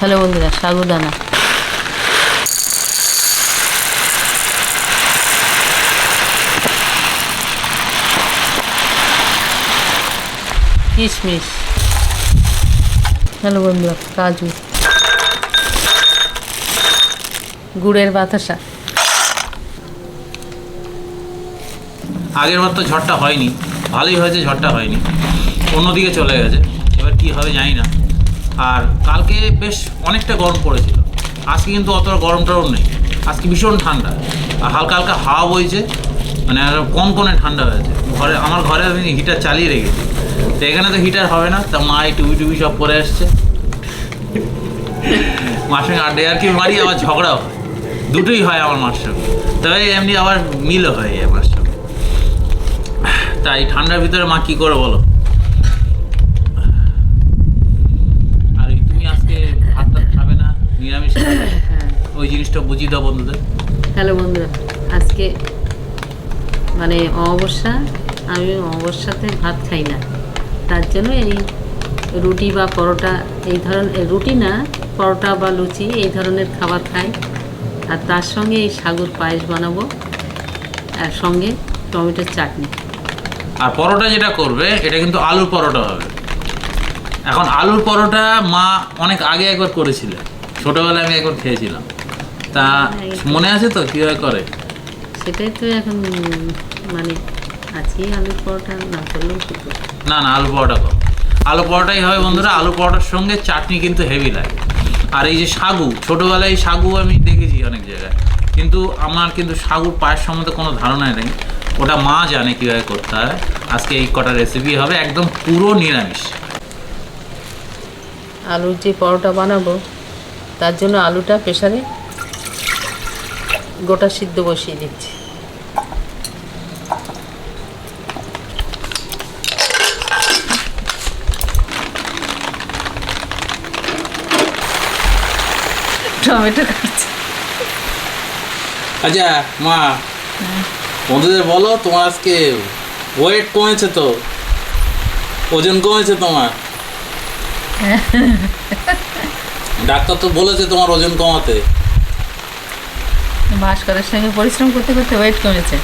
Hello বন্ধুরা সাগুদানা কিশমিশ। Hello বন্ধুরা, কাজু। গুড়ের বাতাসা। আগের বার তো ঝড়টা হয়নি, ভালোই হয়েছে ঝড়টা হয়নি। অন্যদিকে চলে গেছে, এবার কি হবে জানি না। আর কালকে বেশ অনেকটা গরম পড়েছিল। আজকে কিন্তু অতটা গরম টরম নেই। আজকে ভীষণ ঠান্ডা। আর হালকা হালকা হাওয়া বইছে। মানে আর কনকনে ঠান্ডা হয়েছে। ঘরে, আমার ঘরে আমি হিটার চালিয়ে রেখেছি। তো এখানে তো হিটার হবে না। তা মা এই টুবি টুবি সব পরে আসছে। মার সঙ্গে আড্ডে আর কি মারি আবার ঝগড়াও হয়। দুটোই হয় আমার মার সঙ্গে। তবে এমনি আবার মিলও হয় আমার সঙ্গে। তাই ঠান্ডার ভিতরে মা কী করে বলো আর এই তুমি আজকে ভাতটা খাবে না নিরামিষ খাবে হ্যাঁ ওই জিনিসটা বুঝিয়ে দাও বন্ধুদের। হ্যালো বন্ধুরা আজকে মানে অমাবস্যা আমি অমাবস্যাতে ভাত খাই না। তার জন্য এই রুটি বা পরোটা এই ধরনের রুটি না পরোটা বা লুচি এই ধরনের খাবার খাই। আর তার সঙ্গে এই সাগুর পায়েস বানাবো আর সঙ্গে টমেটোর চাটনি। আর পরোটা যেটা করবে এটা কিন্তু আলুর পরোটা হবে। এখন আলুর পরোটা মা অনেক আগে একবার করেছিল ছোটবেলায় আমি একবার খেয়েছিলাম। তা মনে আছে তো কীভাবে করে? সেটাই তো এখন মানে আজকেই আলুর পরোটা না করলেও হতো না না আলু পরোটা কর। আলু পরোটাই হবে বন্ধুরা আলু পরোটার সঙ্গে চাটনি কিন্তু হেভি লাগে। আর এই যে সাগু ছোটোবেলায় সাগু আমি দেখেছি অনেক জায়গায়। কিন্তু আমার কিন্তু সাগুর পায়ের সম্বন্ধে কোনো ধারণাই নেই। ওটা মা জানে কীভাবে করতে হয়। আজকে এই কটা রেসিপি হবে একদম পুরো নিরামিষ। আলুর যে পরোটা বানাবো তার জন্য আলুটা প্রেসারে গোটা সিদ্ধ বসিয়ে দিচ্ছি। টমেটো কাটছি। আচ্ছা মা বন্ধুদের বলো তোমার আজকে ওয়েট কমেছে তো ওজন কমেছে তোমার? ডাক্তার তো বলেছে তোমার ওজন কমাতে। ভাস্করের সঙ্গে পরিশ্রম করতে করতে ওয়েট কমেছে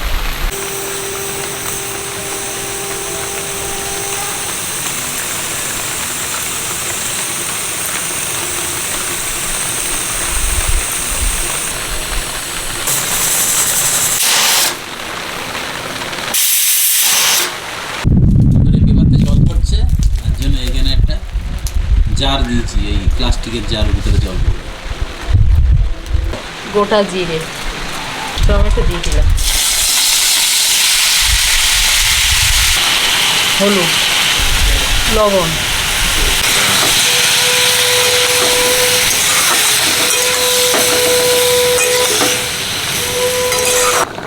পেপারতে জল পড়ছে তার জন্য এখানে একটা জার দিয়েছি এই প্লাস্টিকের জার ভিতরে জল পড়বে গোটা জিরে। টমেটো দিয়ে দিলাম। হলুদ। লবণ।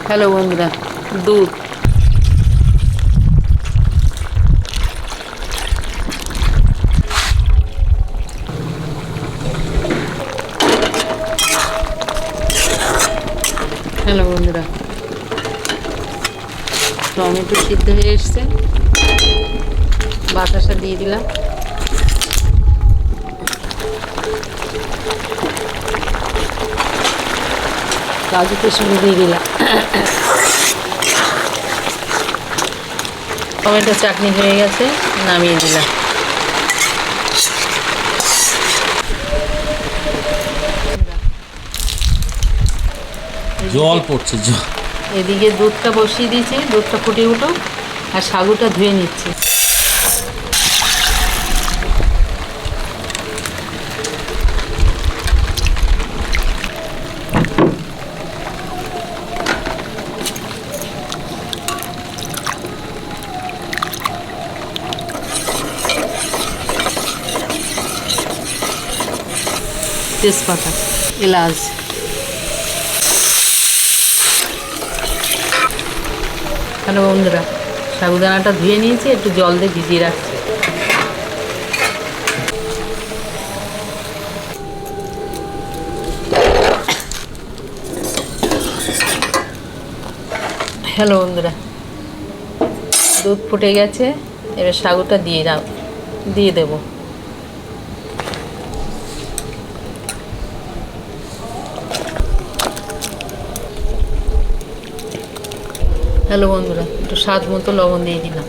হ্যালো বন্ধুরা, দুধ। হ্যালো বন্ধুরা। টমেটো সিদ্ধ হয়ে এসছে। বাতাসা দিয়ে দিলাম। কাজু পেছনে দিয়ে দিলাম। টমেটো চাটনি হয়ে গেছে, নামিয়ে দিলাম। জল পড়ছে, জল। এদিকে দুধটা বসিয়ে দিয়েছি, দুধটা ফুটে উঠো, আর সাগুটা ধুয়ে নিচ্ছি। তেজপাতা, এলাচ। হ্যালো বন্ধুরা সাগুদানাটা ধুয়ে নিয়েছি, একটু জল দিয়ে ভিজিয়ে রাখছি। হ্যালো বন্ধুরা, দুধ ফুটে গেছে, এবার সাগুটা দিয়ে দাও, দিয়ে দেবো। হ্যালো বন্ধুরা, একটু স্বাদ মতো লবণ দিয়ে দিলাম।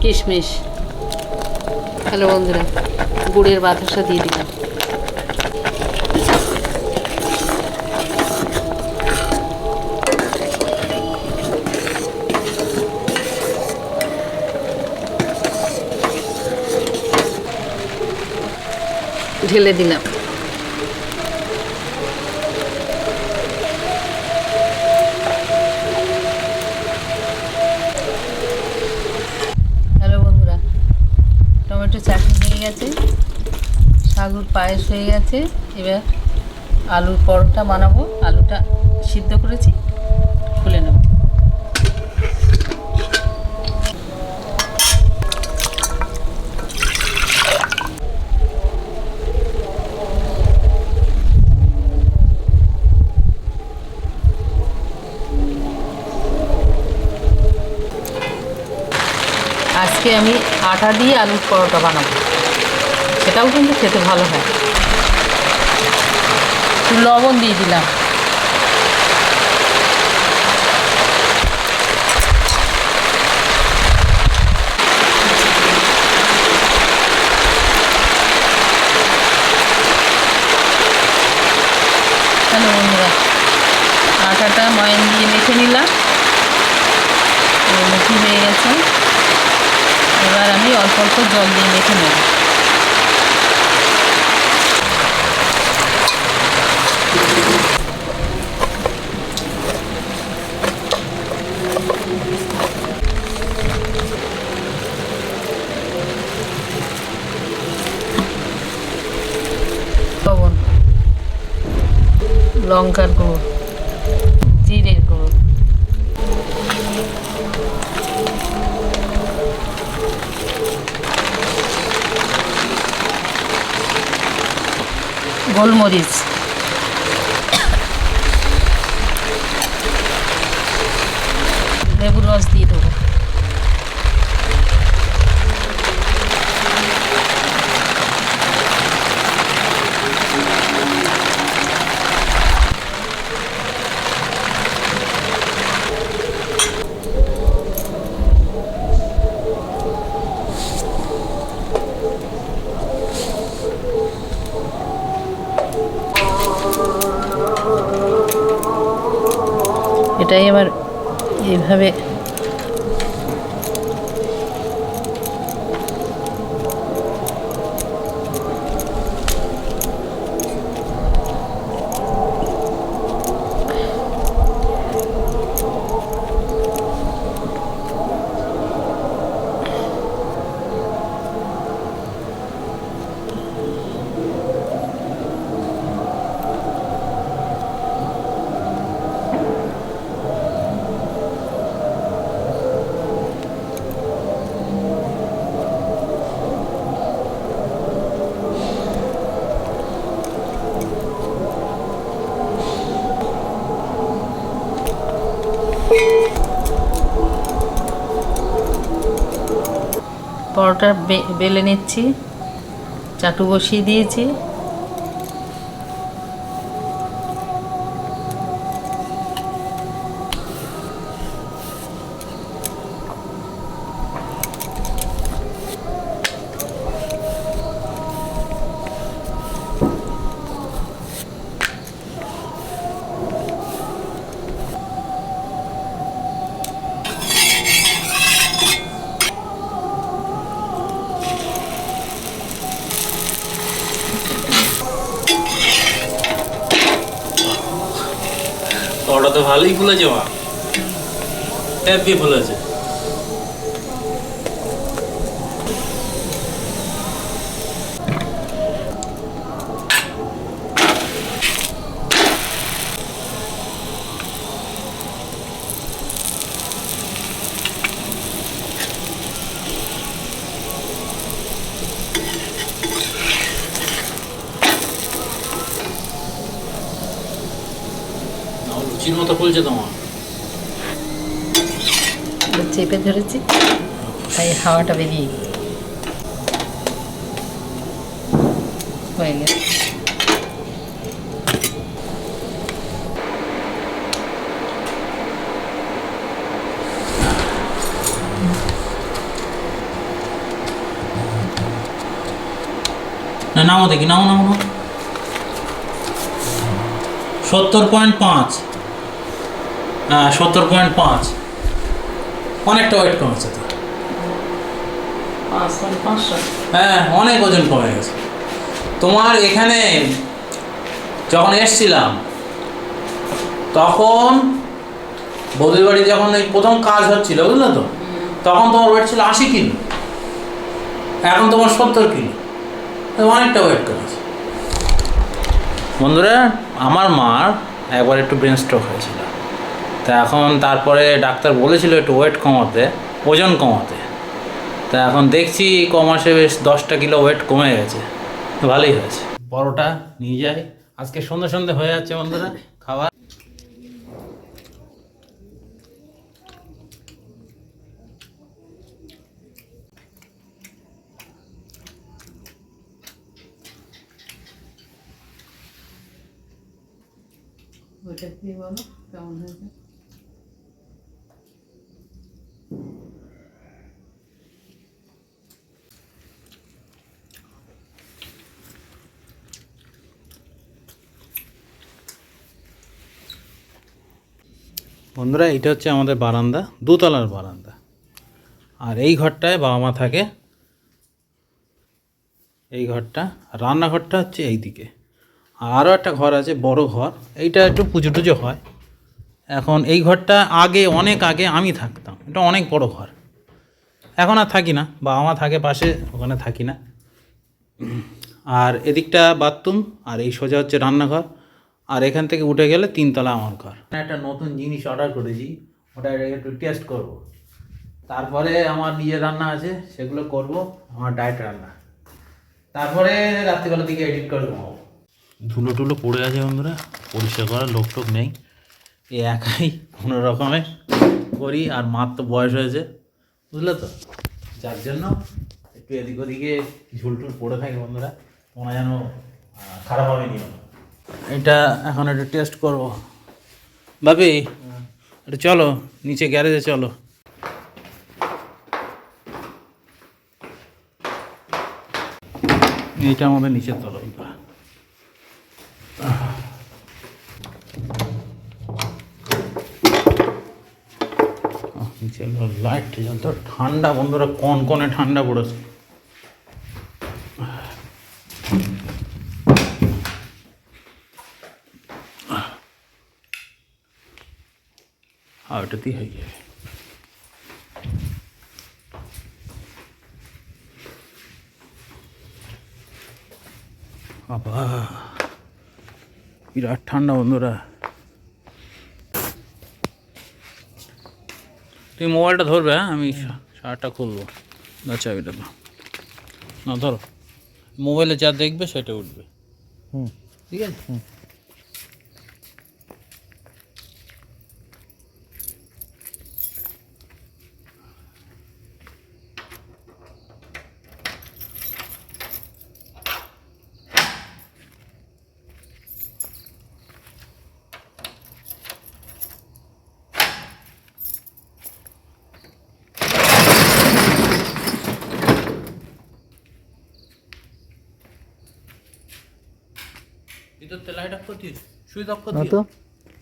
কিশমিশ। হ্যালো বন্ধুরা, গুড়ের বাতাসা দিয়ে দিলাম। ঢেলে দিলাম। হ্যালো বন্ধুরা, টমেটো চাটনি হয়ে গেছে সাগুর পায়েস হয়ে গেছে, এবার আলুর পরোটা বানাবো, আলুটা সিদ্ধ করেছি। আজকে আমি আটা দিয়ে আলুর পরোটা বানাবো। সেটাও কিন্তু খেতে ভালো হয়। লবণ দিয়ে দিলাম। আটাটা ময়ন দিয়ে মেখে নিলাম। মুঠি হয়ে গেছে। এবার আমি অল্প অল্প জল দিয়ে মেখে নেব। লঙ্কার গুঁড়ো। গোলমরিচ এটাই আবার এইভাবে পরোটা বেলে নিচ্ছি। চাটু বসিয়ে দিয়েছি। ওটা তো ভালোই ফুলেছে মা। হ্যাপি ফুলেছে ফুলছে তোমার? চেপে ধরেছি তাই হাওয়াটা বেরিয়ে। হয়ে গেছে না নামো দেখি নামো নামো সত্তর পয়েন্ট পাঁচ। সত্তর পয়েন্ট পাঁচ। অনেকটা ওয়েট কমেছে তো। হ্যাঁ অনেক ওজন কমে গেছে। তোমার এখানে যখন এসছিলাম তখন বৌদির বাড়ি যখন এই প্রথম কাজ হচ্ছিল বুঝলে তো? তখন তোমার ওয়েট ছিল আশি কিলো। এখন তোমার সত্তর কিলো। অনেকটা ওয়েট কমেছে। বন্ধুরা আমার মার একবার একটু ব্রেন স্ট্রোক হয়েছিল। তা এখন তারপরে ডাক্তার বলেছিল একটু ওয়েট কমাতে, ওজন কমাতে। তা এখন দেখছি ক মাসে বেশ দশটা কিলো ওয়েট কমে গেছে। ভালোই হয়েছে। পরোটা নিয়ে যাই। আজকে সন্ধ্যে সন্ধ্যে হয়ে যাচ্ছে বন্ধুরা, খাবার। ওইটা দিয়ে বলো, কেমন হয়েছে? বন্ধুরা, এটা হচ্ছে আমাদের বারান্দা, দোতলার বারান্দা। আর এই ঘরটায় বাবা মা থাকে। এই ঘরটা রান্নাঘরটা হচ্ছে এই দিকে আর আরও একটা ঘর আছে, বড় ঘর। এইটা একটু পুজো টুজো হয়। এখন এই ঘরটা আগে, অনেক আগে আমি থাকতাম। এটা অনেক বড় ঘর। এখন আর থাকি না। বাবা মা থাকে পাশে, ওখানে থাকি না। আর এদিকটা বাথরুম, আর এই সোজা হচ্ছে রান্নাঘর। আর এখান থেকে উঠে গেলে তিনতলা আমার ঘর। একটা নতুন জিনিস অর্ডার করেছি ওটা একটু টেস্ট করব। তারপরে আমার নিজের রান্না আছে সেগুলো করব আমার ডায়েট রান্না। তারপরে রাত্রিবেলার দিকে এডিট করে ঘুমাবো। ধুলো টুলো পড়ে আছে বন্ধুরা পরিষ্কার করার লোক টোক নেই। এই একাই কোনো রকমে করি আর মার তো বয়স হয়েছে বুঝলে তো? যার জন্য একটু এদিক ওদিকে ঝুলটুল পড়ে থাকে বন্ধুরা তোমরা যেন খারাপ হবে নিও না। এটা এখন একটু টেস্ট করব। ভাবি একটু চলো নিচে গ্যারেজে চলো। এইটা আমাদের নিচের তরফটা নিচে লাইট ঠান্ডা বন্ধুরা কন কনে ঠান্ডা পড়েছে? আর ওটাতেই হয়ে যাবে বাবা বিরাট ঠান্ডা বন্ধুরা তুমি মোবাইলটা ধরবে হ্যাঁ আমি শার্টটা খুলবো না চাবিটা দাও। না ধরো মোবাইলে যা দেখবে সেটা উঠবে হুম ঠিক আছে ভিতর না তো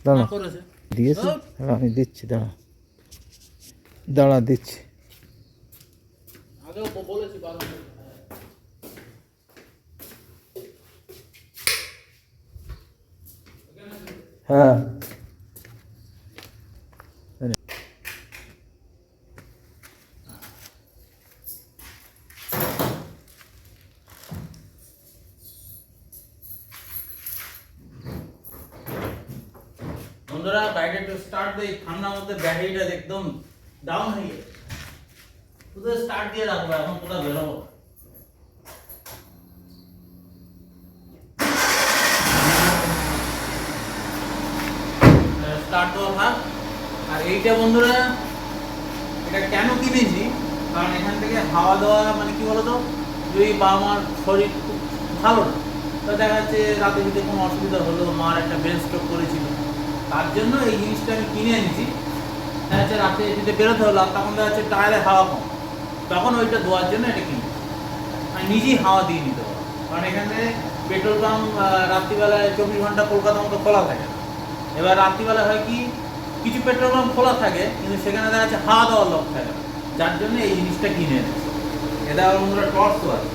দাঁড়া। না করেছে। দিয়েছে? আমি দিচ্ছি দাঁড়া। দাঁড়া দিচ্ছি। হ্যাঁ বন্ধুরা গাড়িটা একটু স্টার্ট দেই ঠান্ডার মধ্যে ব্যাটারিটা একদম ডাউন হয়ে গেছে। শুধু স্টার্ট দিয়ে রাখব, এখন কোথাও বেরোবো। স্টার্ট আর এইটা বন্ধুরা, এটা কেন কিনেছি? কারণ এখান থেকে হাওয়া দেওয়া মানে কি বলতো? যদি বাবা মার শরীর খুব ভালো না, তো দেখা যাচ্ছে রাতে যদি কোনো অসুবিধা হলো, মার একটা ব্রেন স্ট্রোক করেছিল। তার জন্য এই জিনিসটা আমি কিনে এনেছি। দেখা যাচ্ছে রাতে যদি বেরোতে হলো, আর তখন দেখা যাচ্ছে টায়ারে হাওয়া কম। তখন ওইটা ধোয়ার জন্য এটা কিনি আমি নিজেই হাওয়া দিয়ে নিতে পারব কারণ এখানে পেট্রোল পাম্প রাত্রিবেলায় চব্বিশ ঘণ্টা কলকাতার মতো খোলা থাকে এবার রাত্রিবেলা হয় কি, কিছু পেট্রোল পাম্প খোলা থাকে, কিন্তু সেখানে দেখা যাচ্ছে হাওয়া দেওয়ার লোক থাকে। যার জন্য এই জিনিসটা কিনে এনেছি। এটা আমার টর্চও আছে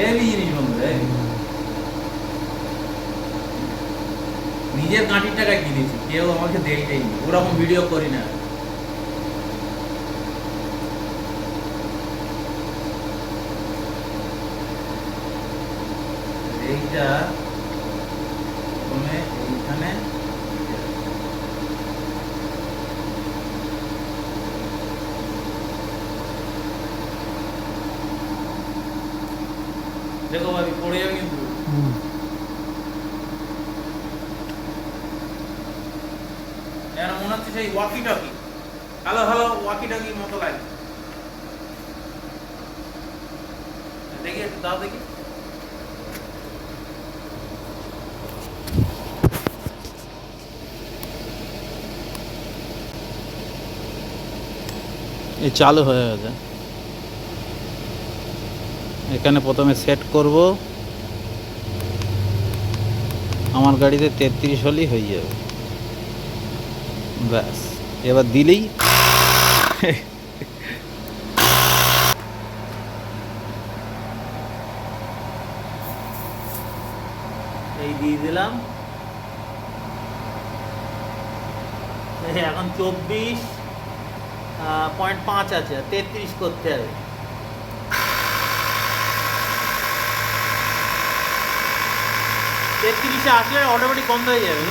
হেভি। নিজের কাঁটির টাকায় কিনেছি কেউ আমাকে দেখতেই ওরকম ভিডিও করি না এইটা প্রথমে এইখানে দেখো ভাবি পড়ে যাবে কিন্তু এর মনে হচ্ছে সেই walkie talkie hello hello walkie টকির মতো লাগে। দেখি দাও দেখি। এই চালু হয়ে গেছে। এখানে প্রথমে সেট করব। আমার গাড়িতে তেত্রিশ হলেই হয়ে যাবে। ব্যাস, এবার দিলেই এই দিয়ে দিলাম। এখন চব্বিশ পয়েন্ট পাঁচ আছে, তেত্রিশ করতে হবে। তেত্রিশে আসলে অটোমেটিক বন্ধ হয়ে যাবে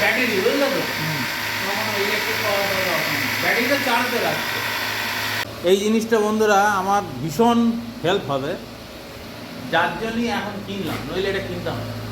ব্যাটারি বুঝলে তো? ব্যাটারিটা চার্জে রাখছে। এই জিনিসটা বন্ধুরা আমার ভীষণ হেল্প হবে। যার জন্যই এখন কিনলাম নইলে এটা কিনতাম না।